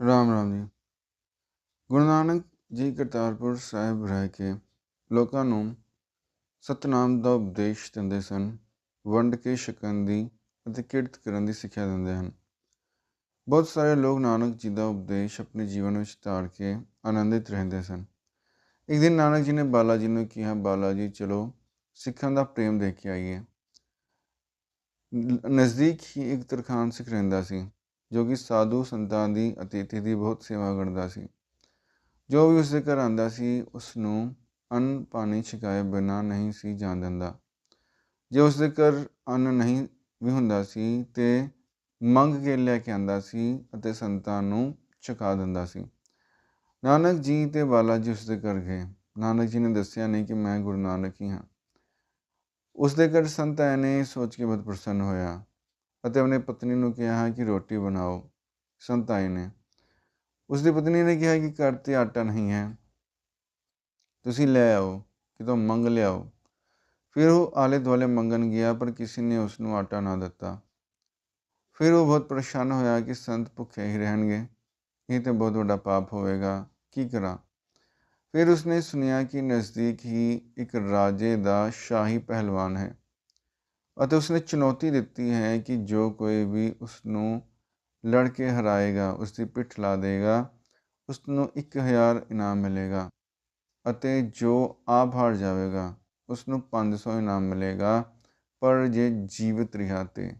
ਰਾਮ ਰਾਮ ਜੀ। ਗੁਰੂ ਨਾਨਕ ਜੀ ਕਰਤਾਰਪੁਰ ਸਾਹਿਬ ਰਹਿ ਕੇ ਲੋਕਾਂ ਨੂੰ ਸਤਨਾਮ ਦਾ ਉਪਦੇਸ਼ ਦਿੰਦੇ ਸਨ, ਵੰਡ ਕੇ ਛਕਣ ਦੀ ਅਤੇ ਕਿਰਤ ਕਰਨ ਦੀ ਸਿੱਖਿਆ ਦਿੰਦੇ ਹਨ। ਬਹੁਤ ਸਾਰੇ ਲੋਕ ਨਾਨਕ ਜੀ ਦਾ ਉਪਦੇਸ਼ ਆਪਣੇ ਜੀਵਨ ਵਿੱਚ ਧਾਰ ਕੇ ਆਨੰਦਿਤ ਰਹਿੰਦੇ ਸਨ। ਇੱਕ ਦਿਨ ਨਾਨਕ ਜੀ ਨੇ ਬਾਲਾ ਜੀ ਨੂੰ ਕਿਹਾ ਬਾਲਾ ਜੀ ਚਲੋ, ਸਿੱਖਾਂ ਦਾ ਪ੍ਰੇਮ ਦੇਖ ਕੇ ਆਈਏ। ਨਜ਼ਦੀਕ ਹੀ ਇੱਕ ਤਰਖਾਨ ਸਿੱਖ ਰਹਿੰਦਾ ਸੀ। ਜੋ ਕਿ ਸਾਧੂ ਸੰਤਾਂ ਦੀ ਅਤਿਥੀ ਦੀ ਬਹੁਤ ਸੇਵਾ ਕਰਦਾ ਸੀ। ਜੋ ਵੀ ਉਸਦੇ ਘਰ ਆਂਦਾ ਸੀ ਉਸ ਨੂੰ ਅੰਨ ਪਾਣੀ ਛਕਾਏ ਬਿਨਾਂ ਨਹੀਂ ਸੀ ਜਾਣ ਦਿੰਦਾ। ਜੇ ਉਸਦੇ ਘਰ ਅੰਨ ਨਹੀਂ ਵੀ ਹੁੰਦਾ ਸੀ, ਤੇ ਮੰਗ ਕੇ ਲੈ ਕੇ ਆਂਦਾ ਸੀ ਅਤੇ ਸੰਤਾਂ ਨੂੰ ਛਕਾ ਦਿੰਦਾ ਸੀ। ਨਾਨਕ ਜੀ ਤੇ ਬਾਲਾ ਜੀ ਉਸਦੇ ਘਰ ਗਏ। ਨਾਨਕ ਜੀ ਨੇ ਦੱਸਿਆ ਨਹੀਂ ਕਿ ਮੈਂ ਗੁਰੂ ਨਾਨਕ ਹੀ ਹਾਂ। ਉਸਦੇ ਘਰ ਸੰਤ ਆਏ ਨੇ, ਸੋਚ ਕੇ ਬਹੁਤ ਪ੍ਰਸੰਨ ਹੋਇਆ। ਅਤੇ ਆਪਣੀ ਪਤਨੀ ਨੂੰ ਕਿਹਾ ਕਿ ਰੋਟੀ ਬਣਾਓ ਸੰਤ ਆਏ ਨੇ। ਉਸਦੀ ਪਤਨੀ ਨੇ ਕਿਹਾ ਕਿ ਘਰ ਤੇ ਆਟਾ ਨਹੀਂ ਹੈ। ਤੁਸੀਂ ਲੈ ਆਓ, ਕਿਤੋਂ ਮੰਗ ਲਿਆਓ। ਫਿਰ ਉਹ ਆਲੇ ਦੁਆਲੇ ਮੰਗਣ ਗਿਆ, ਪਰ ਕਿਸੇ ਨੇ ਉਸ ਨੂੰ ਆਟਾ ਨਾ ਦਿੱਤਾ। ਫਿਰ ਉਹ ਬਹੁਤ ਪਰੇਸ਼ਾਨ ਹੋਇਆ ਕਿ ਸੰਤ ਭੁੱਖੇ ਹੀ ਰਹਿਣਗੇ। ਇਹ ਤਾਂ ਬਹੁਤ ਵੱਡਾ ਪਾਪ ਹੋਵੇਗਾ। ਕੀ ਕਰਾਂ? ਫਿਰ ਉਸਨੇ ਸੁਨਿਆ ਕਿ ਨਜ਼ਦੀਕ ਹੀ ਇੱਕ ਰਾਜੇ ਦਾ ਸ਼ਾਹੀ ਪਹਿਲਵਾਨ ਹੈ। ਅਤੇ ਉਸਨੇ ਚੁਣੌਤੀ ਦਿੱਤੀ ਹੈ ਕਿ ਜੋ ਕੋਈ ਵੀ ਉਸ ਨੂੰ ਲੜ ਕੇ ਹਰਾਏਗਾ ਉਸ ਦੀ ਪਿੱਠ ਲਾ ਦੇਗਾ ਉਸ ਨੂੰ 1000 ਇਨਾਮ ਮਿਲੇਗਾ ਅਤੇ ਜੋ ਆਪ ਹਾਰ ਜਾਵੇਗਾ ਉਸ ਨੂੰ 500 ਇਨਾਮ ਮਿਲੇਗਾ, ਪਰ ਜੇ ਜੀਵਤ ਰਿਹਾ ਤੇ।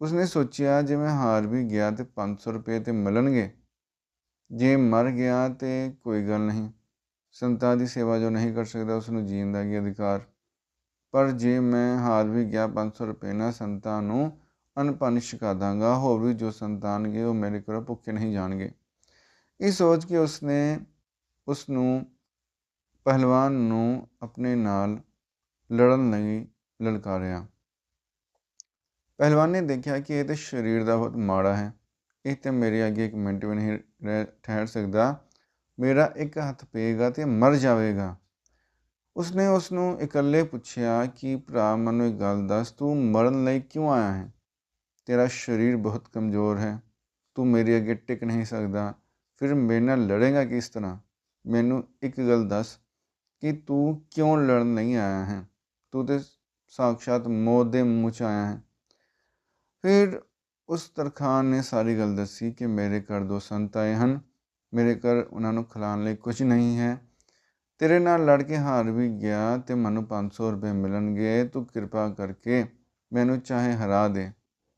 ਉਸਨੇ ਸੋਚਿਆ, ਜੇ ਮੈਂ ਹਾਰ ਵੀ ਗਿਆ ਤੇ 500 ਰੁਪਏ ਤੇ ਮਿਲਣਗੇ। ਜੇ ਮਰ ਗਿਆ ਤੇ ਕੋਈ ਗੱਲ ਨਹੀਂ। ਸੰਤਾਂ ਦੀ ਸੇਵਾ ਜੋ ਨਹੀਂ ਕਰ ਸਕਦਾ ਉਸ ਨੂੰ ਜੀਣ ਦਾ ਕੀ ਅਧਿਕਾਰ? ਪਰ ਜੇ ਮੈਂ ਹਾਰ ਵੀ ਗਿਆ 500 ਰੁਪਏ ਨਾਲ ਸੰਤਾਂ ਨੂੰ ਅਨਪਨ ਛਕਾ ਦਾਂਗਾ, ਹੋਰ ਵੀ ਜੋ ਸੰਤਾਨਗੇ ਉਹ ਮੇਰੇ ਕੋਲ ਭੁੱਖੇ ਨਹੀਂ ਜਾਣਗੇ। ਇਹ ਸੋਚ ਕੇ ਉਸਨੇ ਉਸ ਨੂੰ ਪਹਿਲਵਾਨ ਨੂੰ ਆਪਣੇ ਨਾਲ ਲੜਨ ਲਈ ਲਲਕਾਰਿਆ। ਪਹਿਲਵਾਨ ਨੇ ਦੇਖਿਆ ਕਿ ਇਹ ਤੇ ਸਰੀਰ ਦਾ ਬਹੁਤ ਮਾੜਾ ਹੈ। ਇਹ ਤੇ ਮੇਰੇ ਅੱਗੇ ਇੱਕ ਮਿੰਟ ਵੀ ਨਹੀਂ ਰਹਿ, ਠਹਿਰ ਸਕਦਾ। ਮੇਰਾ ਇੱਕ ਹੱਥ ਪਏਗਾ ਤੇ ਮਰ ਜਾਵੇਗਾ। ਉਸਨੇ ਉਸ ਨੂੰ ਇਕੱਲੇ ਪੁੱਛਿਆ ਕਿ, ਭਰਾ, ਮੈਨੂੰ ਇੱਕ ਗੱਲ ਦੱਸ, ਤੂੰ ਮਰਨ ਲਈ ਕਿਉਂ ਆਇਆ ਹੈ? ਤੇਰਾ ਸਰੀਰ ਬਹੁਤ ਕਮਜ਼ੋਰ ਹੈ। ਤੂੰ ਮੇਰੇ ਅੱਗੇ ਟਿਕ ਨਹੀਂ ਸਕਦਾ। ਫਿਰ ਮੇਰੇ ਨਾਲ ਲੜੇਗਾ ਕਿਸ ਤਰ੍ਹਾਂ? ਮੈਨੂੰ ਇੱਕ ਗੱਲ ਦੱਸ ਕਿ ਤੂੰ ਕਿਉਂ ਲੜਨ ਨਹੀਂ ਆਇਆ ਹੈ? ਤੂੰ ਤੇ ਸਾਖਸ਼ਾਤ ਮੌਤ ਦੇ ਮੂੰਹ 'ਚ ਆਇਆ ਹੈ। ਫਿਰ ਉਸ ਤਰਖਾਨ ਨੇ ਸਾਰੀ ਗੱਲ ਦੱਸੀ ਕਿ ਮੇਰੇ ਘਰ ਦੋ ਸੰਤ ਆਏ ਹਨ। ਮੇਰੇ ਘਰ ਉਹਨਾਂ ਨੂੰ ਖਿਲਾਉਣ ਲਈ ਕੁਝ ਨਹੀਂ ਹੈ। ਤੇਰੇ ਨਾਲ ਲੜ ਕੇ ਹਾਰ ਵੀ ਗਿਆ ਤੇ ਮੈਨੂੰ 500 ਰੁਪਏ ਮਿਲਣਗੇ, ਤੂੰ ਕਿਰਪਾ ਕਰਕੇ ਮੈਨੂੰ ਚਾਹੇ ਹਰਾ ਦੇ।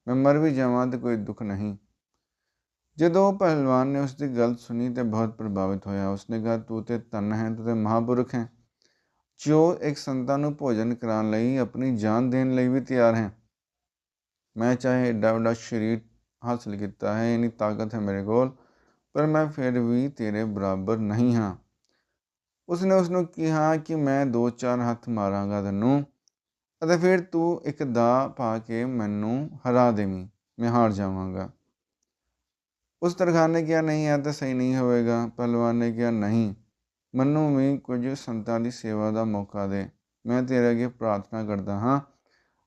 ਮੈਂ ਮਰ ਵੀ ਜਾਵਾਂ ਤੇ ਕੋਈ ਦੁੱਖ ਨਹੀਂ। ਜਦੋਂ ਪਹਿਲਵਾਨ ਨੇ ਉਸ ਦੀ ਗੱਲ ਸੁਣੀ ਤੇ ਬਹੁਤ ਪ੍ਰਭਾਵਿਤ ਹੋਇਆ। ਉਸਨੇ ਕਿਹਾ, ਤੂੰ ਤੇ ਤਨ ਹੈ, ਤੂੰ ਤੇ ਮਹਾਪੁਰਖ ਹੈ। ਜੋ ਇੱਕ ਸੰਤਾਂ ਨੂੰ ਭੋਜਨ ਕਰਾਉਣ ਲਈ ਆਪਣੀ ਜਾਨ ਦੇਣ ਲਈ ਵੀ ਤਿਆਰ ਹੈ। ਮੈਂ ਚਾਹੇ ਏਡਾ ਵੱਡਾ ਸਰੀਰ ਹਾਸਲ ਕੀਤਾ ਹੈ, ਇਨੀ ਤਾਕਤ ਹੈ ਮੇਰੇ ਕੋਲ, ਪਰ ਮੈਂ ਫਿਰ ਵੀ ਤੇਰੇ ਬਰਾਬਰ ਨਹੀਂ ਹਾਂ। ਉਸਨੇ ਉਸ ਨੂੰ ਕਿਹਾ ਕਿ ਮੈਂ ਦੋ ਚਾਰ ਹੱਥ ਮਾਰਾਂਗਾ ਤੈਨੂੰ ਅਤੇ ਫਿਰ ਤੂੰ ਇੱਕ ਦਾ ਪਾ ਕੇ ਮੈਨੂੰ ਹਰਾ ਦੇਵੀਂ, ਮੈਂ ਹਾਰ ਜਾਵਾਂਗਾ। ਉਸ ਤਰਖਾਨ ਨੇ ਕਿਹਾ, ਨਹੀਂ, ਇਹ ਤਾਂ ਸਹੀ ਨਹੀਂ ਹੋਵੇਗਾ। ਪਹਿਲਵਾਨ ਨੇ ਕਿਹਾ, ਨਹੀਂ, ਮੈਨੂੰ ਵੀ ਕੁਝ ਸੰਤਾਂ ਦੀ ਸੇਵਾ ਦਾ ਮੌਕਾ ਦੇ। ਮੈਂ ਤੇਰੇ ਅੱਗੇ ਪ੍ਰਾਰਥਨਾ ਕਰਦਾ ਹਾਂ।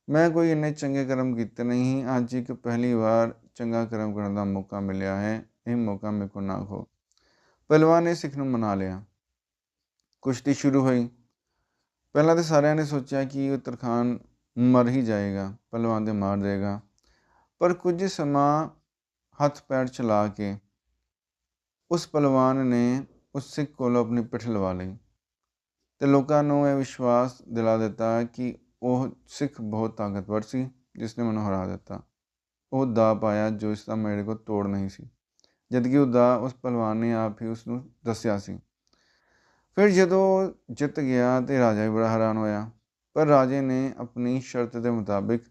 ਮੈਂ ਕੋਈ ਇੰਨੇ ਚੰਗੇ ਕਰਮ ਕੀਤੇ ਨਹੀਂ, ਅੱਜ ਇੱਕ ਪਹਿਲੀ ਵਾਰ ਚੰਗਾ ਕਰਮ ਕਰਨ ਦਾ ਮੌਕਾ ਮਿਲਿਆ ਹੈ। ਇਹ ਮੌਕਾ ਮੇਰੇ ਕੋਲ ਨਾ ਖੋ। ਪਹਿਲਵਾਨ ਨੇ ਸਿੱਖ ਨੂੰ ਮਨਾ ਲਿਆ। ਕੁਸ਼ਤੀ ਸ਼ੁਰੂ ਹੋਈ। ਪਹਿਲਾਂ ਤਾਂ ਸਾਰਿਆਂ ਨੇ ਸੋਚਿਆ ਕਿ ਉਹ ਤਰਖਾਨ ਮਰ ਹੀ ਜਾਏਗਾ, ਪਹਿਲਵਾਨ ਦੇ ਮਾਰ ਦੇਗਾ। ਪਰ ਕੁਝ ਸਮਾਂ ਹੱਥ ਪੈਰ ਚਲਾ ਕੇ ਉਸ ਪਹਿਲਵਾਨ ਨੇ ਉਸ ਸਿੱਖ ਕੋਲੋਂ ਆਪਣੀ ਪਿੱਠ ਲਵਾ ਲਈ ਤੇ ਲੋਕਾਂ ਨੂੰ ਇਹ ਵਿਸ਼ਵਾਸ ਦਿਲਾ ਦਿੱਤਾ ਕਿ ਉਹ ਸਿੱਖ ਬਹੁਤ ਤਾਕਤਵਰ ਸੀ, ਜਿਸ ਨੇ ਮੈਨੂੰ ਹਰਾ ਦਿੱਤਾ। ਉਹ ਦਾ ਪਾਇਆ ਜੋ ਇਸ ਦਾ ਮੇਰੇ ਕੋਲ ਤੋੜ ਨਹੀਂ ਸੀ। ਜਦਕਿ ਉਹ ਦਾ ਉਸ ਪਹਿਲਵਾਨ ਨੇ ਆਪ ਹੀ ਉਸ ਨੂੰ ਦੱਸਿਆ ਸੀ। ਫਿਰ ਜਦੋਂ ਜਿੱਤ ਗਿਆ ਤੇ ਰਾਜਾ ਵੀ ਬੜਾ ਹੈਰਾਨ ਹੋਇਆ, ਪਰ ਰਾਜੇ ਨੇ ਆਪਣੀ ਸ਼ਰਤ ਦੇ ਮੁਤਾਬਿਕ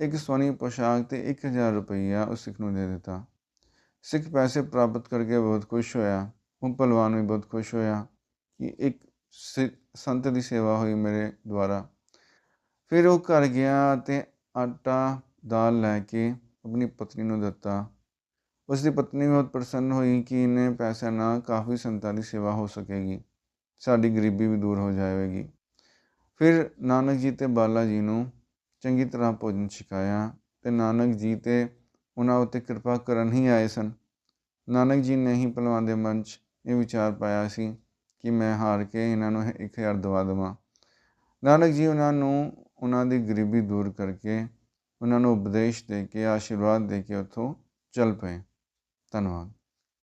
ਇੱਕ ਸੋਨੀ ਪੋਸ਼ਾਕ ਤੇ 1000 ਰੁਪਈਆ ਉਸ ਸਿੱਖ ਨੂੰ ਦੇ ਦਿੱਤਾ। ਸਿੱਖ ਪੈਸੇ ਪ੍ਰਾਪਤ ਕਰਕੇ ਬਹੁਤ ਖੁਸ਼ ਹੋਇਆ। ਉਹ ਪਹਿਲਵਾਨ ਵੀ ਬਹੁਤ ਖੁਸ਼ ਹੋਇਆ ਕਿ ਇੱਕ ਸੰਤ ਦੀ ਸੇਵਾ ਹੋਈ ਮੇਰੇ ਦੁਆਰਾ। ਫਿਰ ਉਹ ਘਰ ਗਿਆ ਤੇ ਆਟਾ ਦਾਲ ਲੈ ਕੇ ਆਪਣੀ ਪਤਨੀ ਨੂੰ ਦਿੱਤਾ। ਉਸ ਦੀ ਪਤਨੀ ਬਹੁਤ ਪ੍ਰਸੰਨ ਹੋਈ ਕਿ ਇਹਨੇ ਪੈਸਿਆਂ ਨਾਲ ਕਾਫੀ ਸੰਤਾਂ ਦੀ ਸੇਵਾ ਹੋ ਸਕੇਗੀ। ਸਾਡੀ ਗਰੀਬੀ ਵੀ ਦੂਰ ਹੋ ਜਾਵੇਗੀ। ਫਿਰ ਨਾਨਕ ਜੀ ਤੇ ਬਾਲਾ ਜੀ ਨੂੰ ਚੰਗੀ ਤਰ੍ਹਾਂ ਭੋਜਨ ਛਕਾਇਆ ਤੇ ਨਾਨਕ ਜੀ ਤੇ ਉਹਨਾਂ ਉੱਤੇ ਕਿਰਪਾ ਕਰਨ ਹੀ ਆਏ ਸਨ। ਨਾਨਕ ਜੀ ਨੇ ਹੀ ਪਹਿਲਵਾਨ ਦੇ ਮਨ 'ਚ ਇਹ ਵਿਚਾਰ ਪਾਇਆ ਸੀ ਕਿ ਮੈਂ ਹਾਰ ਕੇ ਇਹਨਾਂ ਨੂੰ ਇੱਕ ਹਜ਼ਾਰ ਦਵਾ ਦੇਵਾਂ। ਨਾਨਕ ਜੀ ਉਹਨਾਂ ਨੂੰ, ਉਹਨਾਂ ਦੀ ਗਰੀਬੀ ਦੂਰ ਕਰਕੇ ਉਹਨਾਂ ਨੂੰ ਉਪਦੇਸ਼ ਦੇ ਕੇ, ਆਸ਼ੀਰਵਾਦ ਦੇ ਕੇ ਉੱਥੋਂ ਚੱਲ ਪਏ। ਧੰਨਵਾਦ।